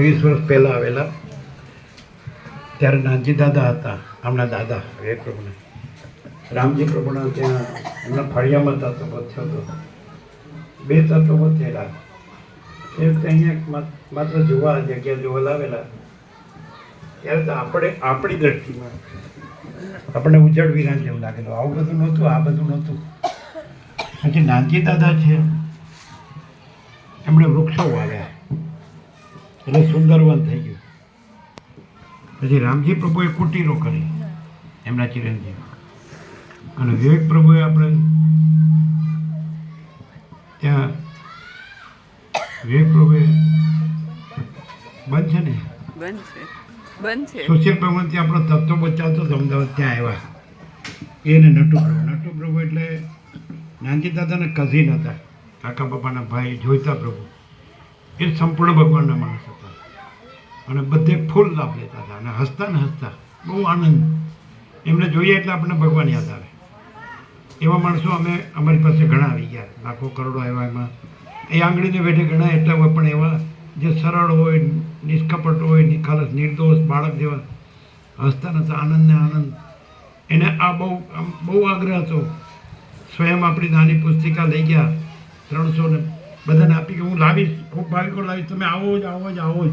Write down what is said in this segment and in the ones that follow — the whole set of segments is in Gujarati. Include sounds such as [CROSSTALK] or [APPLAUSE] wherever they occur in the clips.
વીસ વર્ષ પહેલાં આવેલા. ત્યારે નાનજી દાદા હતા હમણાં દાદા, એ પ્રભુને. રામજી પ્રભુના ત્યાં એમના ફળિયામાં તત્વ થયો હતો. બે તત્વો થયેલા એ વખતે અહીંયા માત્ર જોવા જગ્યા જોવા લાવેલા. ત્યારે તો આપણે, આપણી દ્રષ્ટિમાં આપણને ઉજળ વિરાન જેવું લાગેલું. આવું બધું નહોતું, આ બધું નહોતું. પછી નાનજી દાદા છે. એમણે વૃક્ષો વાવ્યા. એટલે સુંદરવન થઈ ગયું. પછી રામજી પ્રભુએ કુટીરો કરી. એમના ચિરંજીવ. અને વિવેક પ્રભુએ આપણે ત્યાં વિવેક પ્રભુએ બંધ છે ને? બંધ છે. બંધ છે. આપણો તત્વ બચાવતો હતો અમદાવાદ ત્યાં આવ્યા. એને નટુ પ્રભુ. નટુ પ્રભુ એટલે નાનજી દાદાના કઝિન હતા. કાકા બાપાના ભાઈ જોઈતા પ્રભુ. એ સંપૂર્ણ ભગવાનના માણસ હતા. અને બધે ફૂલ લાભ લેતા હતા અને હસતા ને હસતા બહુ આનંદ. એમને જોઈએ એટલે આપણને ભગવાન યાદ આવે. એવા માણસો અમે અમારી પાસે ઘણા આવી ગયા. લાખો કરોડો આવ્યા એમાં. એ આંગળીને વેઠે ઘણા એટલા હોય, પણ એવા જે સરળ હોય, નિષ્કપટ હોય, નિખાલસ, નિર્દોષ બાળક જેવા હસતા નતા આનંદ ને આનંદ. એને આ બહુ બહુ આગ્રહ હતો. સ્વયં આપણી નાની પુસ્તિકા લઈ ગયા. ત્રણસો ને બધાને આપી કે હું લાવીશ ખૂબ ભાવિકો લાવીશ, તમે આવો જ આવો જ આવો જ.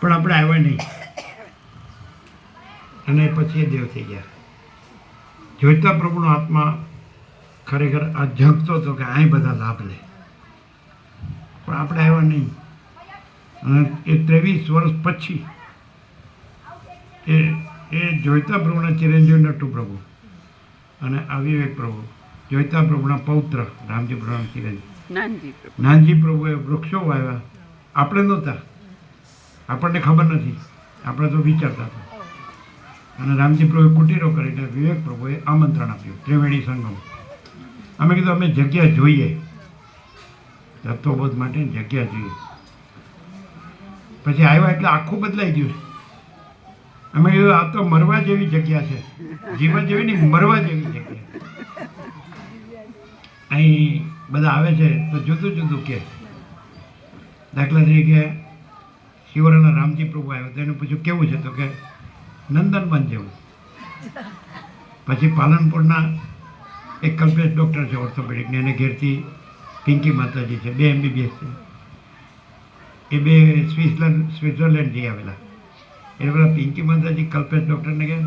પણ આપણે આવ્યા નહીં. અને પછી એ દેવ થઈ ગયા. જોઈતા પ્રભુનો આત્મા ખરેખર આ ઝંકતો હતો કે અહીં બધા લાભ લે. પણ આપણે આવ્યા નહીં. અને એ ત્રેવીસ વર્ષ પછી એ એ જોઈતા પ્રભુના ચિરંજીવ નટુ પ્રભુ અને આ વિવેક પ્રભુ. જોઈતા પ્રભુના પૌત્ર રામજી પ્રભુના ચિરંજીવ. નાનજી. પ્રભુ પ્રભુએ વૃક્ષો વાવ્યા. આપણે નહોતા. આપણને ખબર નથી. આપણે તો વિચારતા હતા. અને રામજી પ્રભુએ કુટીરો કરીને વિવેક પ્રભુએ આમંત્રણ આપ્યું. ત્રિવેણી સંગમ. અમે કીધું, અમે જગ્યા જોઈએ. તત્વબોધ માટે જગ્યા જોઈએ. પછી આવ્યા એટલે આખું બદલાઈ ગયું. અમે કીધું, આ તો મરવા જેવી જગ્યા છે. જીવન જેવી નહીં, મરવા જેવી જગ્યા અહીં બધા આવે છે, તો જુદું જુદું કે. દાખલા તરીકે શિવરાના રામજી પ્રભુ આવ્યો તો એને પૂછ્યું કેવું છે તો કે નંદનવન જેવું. પછી પાલનપુરના એક કલ્પેશ ડૉક્ટર છે ઓર્થોપેડિકને એને ઘેરથી પિંકી માતાજી છે, બે એમબીબીએસ છે. એ બે સ્વિટ્ઝરલેન્ડ સ્વિટ્ઝરલેન્ડ જઈ આવેલા. એટલે પેલા પિંકી માતાજી, કલ્પેશ ડૉક્ટરને કે,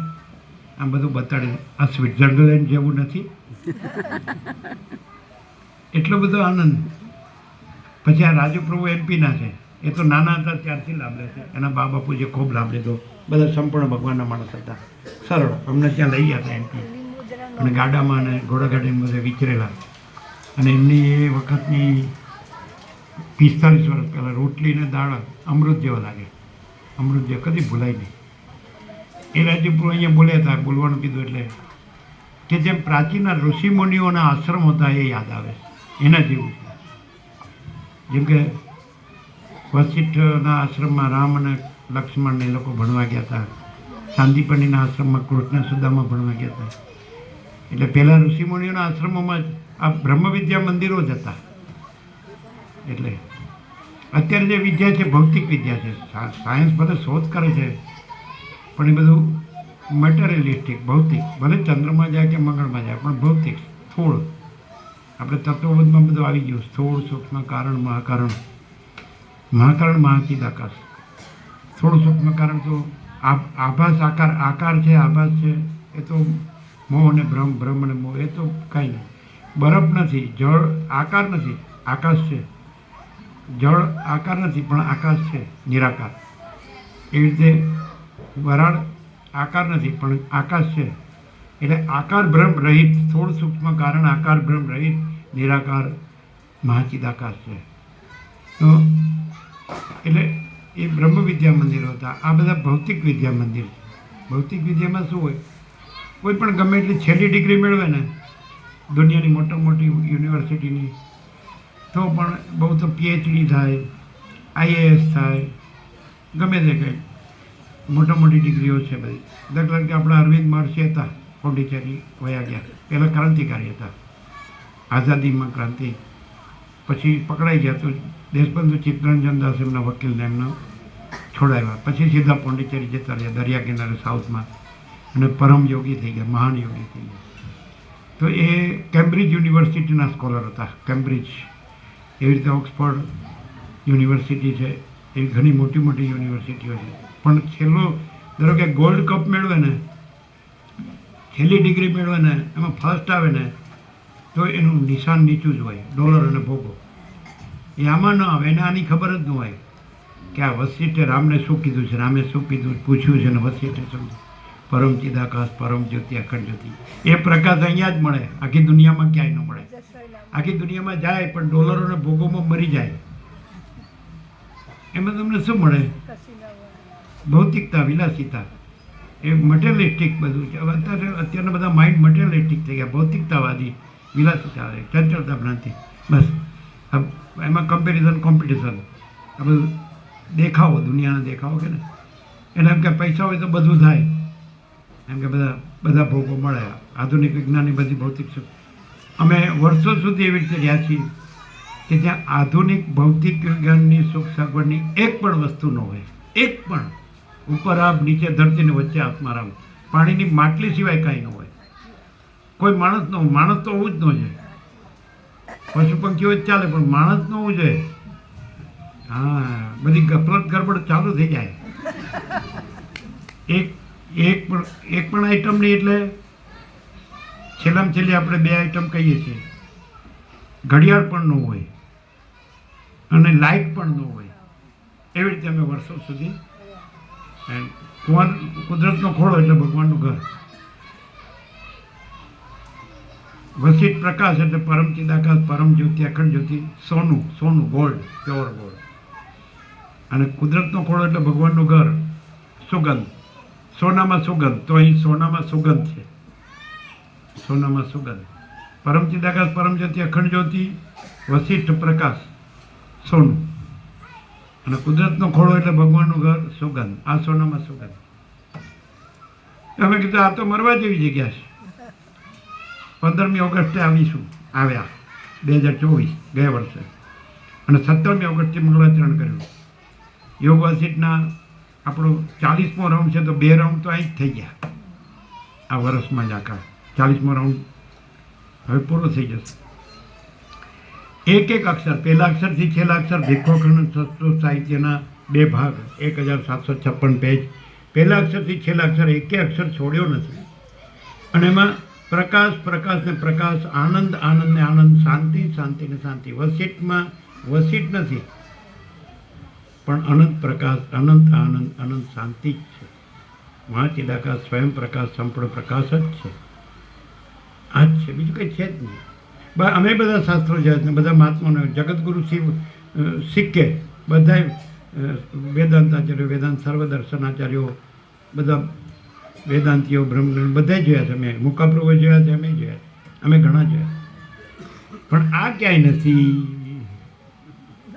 આમ બધું બતાડ્યું આ સ્વિટ્ઝરલેન્ડ જેવું નથી. એટલો બધો આનંદ. પછી આ રાજુપ્રભુ એમપીના છે. એ તો નાના હતા, ત્યારથી લાભ લે છે. એના બા બાપુ જે ખૂબ લાભ લીધો. બધા સંપૂર્ણ ભગવાનના માણસ હતા. સરળ. અમને ત્યાં લઈ ગયા હતા એમપી અને ગાડામાં અને ઘોડાગાડીમાં બધે વિચરેલા અને એમની એ વખતની પિસ્તાલીસ વર્ષ પહેલાં રોટલી ને દાળ અમૃત જેવા લાગે અમૃત જેવા કદી ભૂલાય નહીં. એ રાજ્યપુર અહીંયા બોલ્યા હતા, બોલવાનું કીધું એટલે કે જેમ પ્રાચીન ઋષિમુનિઓના આશ્રમ હતા એ યાદ આવે એના જેવું છે જેમ કે વસિષ્ઠના આશ્રમમાં રામ અને લક્ષ્મણ એ લોકો ભણવા ગયા હતા. શાંતિપણીના આશ્રમમાં કૃષ્ણ સુદામાં ભણવા ગયા હતા. એટલે પહેલાં ઋષિમુનિઓના આશ્રમોમાં જ આ બ્રહ્મ વિદ્યા મંદિરો જ હતા. એટલે અત્યારે જે વિદ્યા છે, ભૌતિક વિદ્યા છે સાયન્સ ભલે શોધ કરે છે, પણ એ બધું મટીરિયલિસ્ટિક ભૌતિક. ભલે ચંદ્રમાં જાય કે મંગળમાં જાય, પણ ભૌતિક, સ્થૂળ. આપણે તત્વબોધમાં બધું આવી ગયું. સ્થૂળ સૂક્ષ્મ કારણ, મહાકારણ. મહાકારણ મહાચિત આકાશ. સ્થૂળ સૂક્ષ્મ કારણ તો આભાસ આકાર આકાર છે, આભાસ છે, એ તો મોહ અને ભ્રમ ભ્રમ અને મોહ, એ તો કાંઈ નહીં. બરફ નથી, જળ આકાર નથી, આકાશ છે. જળ આકાર નથી, પણ આકાશ છે, નિરાકાર. એવી રીતે વરાળ આકાર નથી, પણ આકાશ છે. એટલે આકાર ભ્રમ રહિત, સ્થૂળ સૂક્ષ્મ કારણ આકાર ભ્રમ રહિત, નિરાકાર મહાચિદ આકાશ છે. તો એટલે એ બ્રહ્મ વિદ્યા મંદિરો હતા. આ બધા ભૌતિક વિદ્યા મંદિર ભૌતિક વિદ્યામાં શું હોય? કોઈ પણ ગમે એટલી છેલ્લી ડિગ્રી મેળવે ને, દુનિયાની મોટા મોટી યુનિવર્સિટીની, તો પણ બહુ તો પીએચડી થાય આઈએએસ થાય, ગમે તે કંઈ મોટા મોટી ડિગ્રીઓ છે બધી. દાખલા કે આપણા અરવિંદ મહર્ષિ હતા. પોંડિચેરી વયા ગયા. પહેલાં ક્રાંતિકારી હતા. આઝાદીમાં ક્રાંતિ. પછી પકડાઈ ગયા તો દેશબંધુ ચિત્તરંજન દાસ એમના વકીલને એમનો છોડાવ્યા. પછી સીધા પોંડિચેરી જતા રહ્યા દરિયા કિનારે સાઉથમાં. અને પરમ યોગી થઈ ગયા, મહાન યોગી થઈ ગયા. તો એ કેમ્બ્રિજ યુનિવર્સિટીના સ્કોલર હતા, કેમ્બ્રિજ. એવી રીતે ઓક્સફોર્ડ યુનિવર્સિટી છે. એવી ઘણી મોટી મોટી યુનિવર્સિટીઓ છે. પણ છેલ્લો, ધારો કે ગોલ્ડ કપ મેળવે ને છેલ્લી ડિગ્રી મેળવે ને, એમાં ફર્સ્ટ આવે ને, તો એનું નિશાન નીચું જ હોય ડોલર અને ભોગો. એ આમાં ન આવે, એને આની ખબર જ ન હોય કે આ વસીઠે રામને શું કીધું છે, રામે શું કીધું, પૂછ્યું છે ને વસિષ્ઠે સમજ્યું પરમ ચિદાકાશ, પરમ જ્યોતિ, અખંડ જ્યોતિ. એ પ્રકાશ અહીંયા જ મળે, આખી દુનિયામાં ક્યાંય ન મળે. આખી દુનિયામાં જાય, પણ ડોલરો અને ભોગોમાં મરી જાય. એમાં તમને શું મળે? ભૌતિકતા, વિલાસિતા. એ મટેરિયલિસ્ટિક બધું છે. અત્યારે અત્યારના બધા માઇન્ડ મટેરિયલિસ્ટિક થઈ ગયા. ભૌતિકતાવાદી વિલાસિતા ચંચળતા ભ્રાંતિ બસ એમાં કમ્પેરિઝન કોમ્પિટિશન આ બધું દેખાવો, દુનિયાના દેખાવો કે ને? એને એમ કે પૈસા હોય તો બધું થાય. એમ કે બધા બધા ભોગો મળે. આધુનિક વિજ્ઞાનની બધી ભૌતિક અમે વર્ષો સુધી એવી રીતે રહ્યા છીએ કે જ્યાં આધુનિક ભૌતિક વિજ્ઞાનની સુખ સગવડની એક પણ વસ્તુ ન હોય. એક પણ. ઉપર આબ નીચે ધરતીને વચ્ચે આત્મારામ પાણીની માટલી સિવાય કાંઈ ન હોય. કોઈ માણસ ન માણસ તો હોવું જ ન જોઈએ. પશુ પંખીઓ જ ચાલે, પણ માણસ ન હોવું જોઈએ. હા, બધી ગફલત ગરબડ ચાલુ થઈ જાય. એક એક પણ એક પણ આઈટમ નહીં એટલે છેલ્લામાં છેલ્લી આપણે બે આઈટમ કહીએ છીએ. ઘડિયાળ પણ ન હોય. અને લાઇટ પણ ન હોય. એવી રીતે અમે વર્ષો સુધી કુંવર કુદરતનો ખોળો એટલે ભગવાનનું ઘર. વસિત પ્રકાશ એટલે પરમ ચિદાકાશ, પરમ જ્યોતિ, અખંડ જ્યોતિ, સોનું સોનું ગોલ્ડ પ્યોર ગોલ્ડ અને કુદરતનો ખોળો એટલે ભગવાનનું ઘર, સુગંધ. સોનામાં સુગંધ, તો અહીં સોનામાં સુગંધ છે. સોનામાં સુગંધ. પરમ ચિદાકાશ, પરમ જ્યોતિ, અખંડ જ્યોતિ વસિષ્ઠ પ્રકાશ, સોનું. અને કુદરતનો ખોળો એટલે ભગવાનનું ઘર સુગંધ. આ સોનામાં સુગંધ. અમે કીધું, આ તો મરવા જેવી જગ્યા છે. પંદરમી ઓગસ્ટે આવીશું, આવ્યા. બે હજાર ચોવીસ, ગયા વર્ષે. અને સત્તરમી ઓગસ્ટથી મંગળાચરણ કર્યું. યોગ વાસિટના આપણો ચાલીસમો રાઉન્ડ છે, તો બે રાઉન્ડ તો અહીં જ થઈ ગયા. આ વર્ષમાં જ આખા ચાલીસમો રાઉન્ડ. હવે પૂરો થઈ જશે. એક એક અક્ષર, પહેલા અક્ષરથી છેલ્લા અક્ષર ભીખોખંડ સંસ્કૃત સાહિત્યના બે ભાગ, એક હજાર સાતસો છપ્પન પેજ પહેલા અક્ષરથી છેલ્લા અક્ષર એકે અક્ષર છોડ્યો નથી. અને એમાં પ્રકાશ પ્રકાશ ને પ્રકાશ, આનંદ આનંદ ને આનંદ, શાંતિ શાંતિ ને શાંતિ. વસીટમાં વસીટ નથી. પણ અનંત પ્રકાશ, અનંત આનંદ, અનંત શાંતિ જ છે. મહાચિદાકાશ સ્વયં પ્રકાશ, સંપૂર્ણ પ્રકાશ જ છે. આ જ છે. બીજું કંઈ છે જ નહીં. અમે બધા શાસ્ત્રો જાય બધા મહાત્માનો જગતગુરુ શિવ શીખે બધા વેદાંતાચાર્યો, વેદાંત સર્વદર્શનાચાર્યો, બધા વેદાંતિઓ બ્રહ્મજ્ઞાન બધા જોયા છે અમે. મુકાપ્રભુ જોયા છે, અમે જોયા અમે ઘણા જોયા પણ આ ક્યાંય નથી.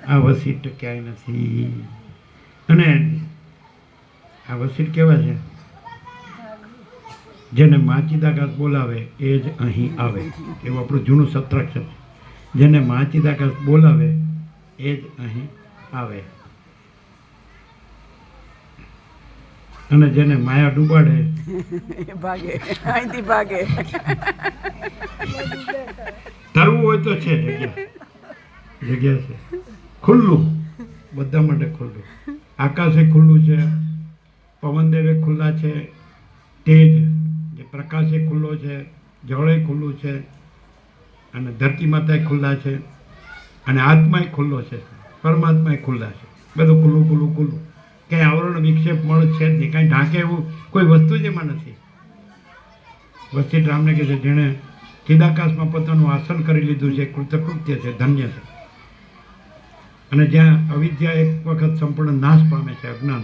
આ વસીટ ક્યાંય નથી. અને આ વસીટ કેવા છે? જેને માચિદાકાશ બોલાવે એ જ અહીં આવે. એવું આપણું જૂનું સત્રાક્ષર છે. જેને માચિદાકાશ બોલાવે એ જ અહીં આવે. અને જેને માયા ડૂબાડે [LAUGHS] ભાગે. અહીંથી ભાગે. તરવું હોય તો છે જગ્યા. જગ્યા છે. ખુલ્લું. બધા માટે ખુલ્લું. આકાશે ખુલ્લું છે. પવનદેવે ખુલ્લા છે. તેજ જે પ્રકાશે ખુલ્લો છે, જળે ખુલ્લું છે, અને ધરતી માતાએ ખુલ્લા છે, અને આત્માય ખુલ્લો છે, પરમાત્માય ખુલ્લા છે. બધું ખુલ્લું ખુલ્લું ખુલ્લું. કંઈ આવરણ, વિક્ષેપ, મળ છે જ નહીં, કાંઈ ઢાંકે એવું કોઈ વસ્તુ જ એમાં નથી. વસ્તી રામને કહે છે, જેણે ચિદાકાશમાં પોતાનું આસન કરી લીધું છે, કૃતકૃત્ય છે, ધન્ય છે. અને જ્યાં અવિદ્યા એક વખત સંપૂર્ણ નાશ પામે છે, અજ્ઞાન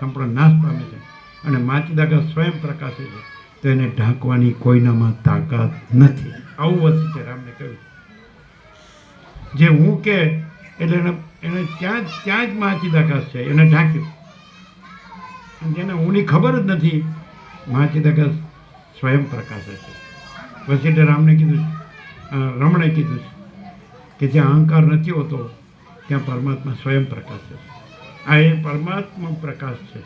સંપૂર્ણ નાશ પામે છે, અને મા ચિદાકાશ સ્વયં પ્રકાશે છે. તો એને ઢાંકવાની કોઈનામાં તાકાત નથી. આવું વસ્તુ છે રામને કહ્યું. જે હું કે એટલે એને એને ત્યાં જ ત્યાં જ મા ચિદાકાશ છે એને ઢાંક્યું. જેને હુંની ખબર જ નથી માચિદાકાશ સ્વયં પ્રકાશે છે. વસીટે રામને કીધું રમણે કીધું છે કે જ્યાં અહંકાર નથી હોતો ત્યાં પરમાત્મા સ્વયં પ્રકાશ છે. આ એ પરમાત્મા પ્રકાશ છે.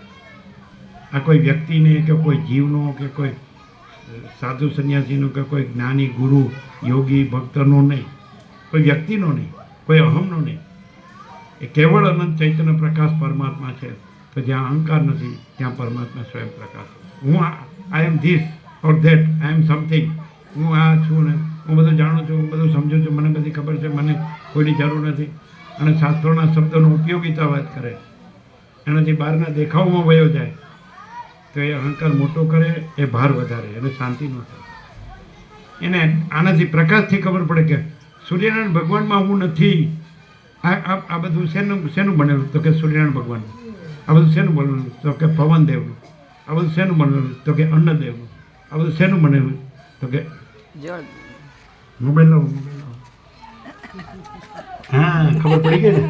આ કોઈ વ્યક્તિને કે કોઈ જીવનો કે કોઈ સાધુ સંન્યાસીનો કે કોઈ જ્ઞાની ગુરુ, યોગી, ભક્તનો નહીં, કોઈ વ્યક્તિનો નહીં, કોઈ અહમનો નહીં. એ કેવળ અનંત ચૈતન્ય પ્રકાશ પરમાત્મા છે તો જ્યાં અહંકાર નથી, ત્યાં પરમાત્મા સ્વયં પ્રકાશ. હું I am this or that I am something હું આ છું ને, હું બધું જાણું છું, હું બધું સમજું છું, મને બધી ખબર છે, મને કોઈની જરૂર નથી. અને શાસ્ત્રોના શબ્દોનો ઉપયોગિતા વાત કરે એનાથી બહારના દેખાવમાં વયો જાય. તો એ અહંકાર મોટો કરે એ ભાર વધારે એને શાંતિ ન થાય. એને આનાથી પ્રકાશથી ખબર પડે કે સૂર્યનારાયણ ભગવાનમાં હું નથી. આ આ બધું શેનું શેનું બનેલું? તો કે સૂર્યનારાયણ ભગવાનનું આ બધું શેનું બનેલું? તો કે પવન દેવનું. આ બધું શેનું બનેલું? તો કે અન્નદેવનું આ બધું શેનું બનેલું? તો કે મોબાઈલ લો મોબાઈલ લો [LAUGHS] હા ખબર પડી ગઈ ને?